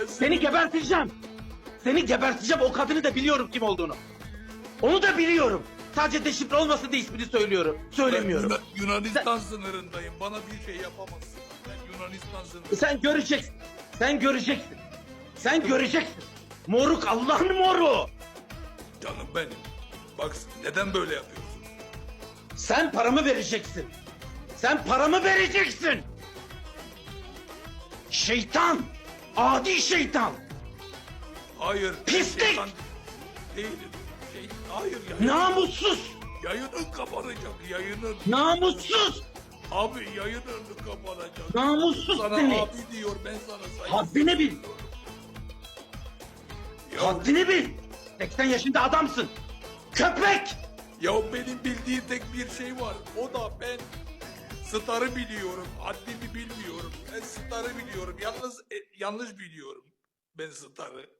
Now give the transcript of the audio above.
Ben Seni geberteceğim. Seni geberteceğim. O kadını da biliyorum kim olduğunu. Onu da biliyorum. Sadece deşifre olmasın diye ismini söylüyorum. Söylemiyorum. Ben Yuna- Yunanistan sınırındayım. Bana bir şey yapamazsın. Ben Yunanistan sınırındayım. Sen göreceksin. Sen göreceksin. Sen göreceksin. Moruk Allah'ın moru. Canım benim. Bak neden böyle yapıyorsun? Sen paramı vereceksin. Sen paramı vereceksin. Şeytan. Adi şeytan. Hayır. Pislik! şeytan Değilim. Şey, hayır yayın, Namussuz. yayının kapanacak. Yayının. Namussuz. Abi yayının kapanacak. Namussuz Sana seni. abi diyor ben sana saygı Haddini bil. Ya, Haddini bil. 80 yaşında adamsın. Köpek. ya benim bildiğim tek bir şey var. O da ben starı biliyorum. Haddimi bilmiyorum. Starı biliyorum. Yalnız e, yanlış biliyorum. Ben starı.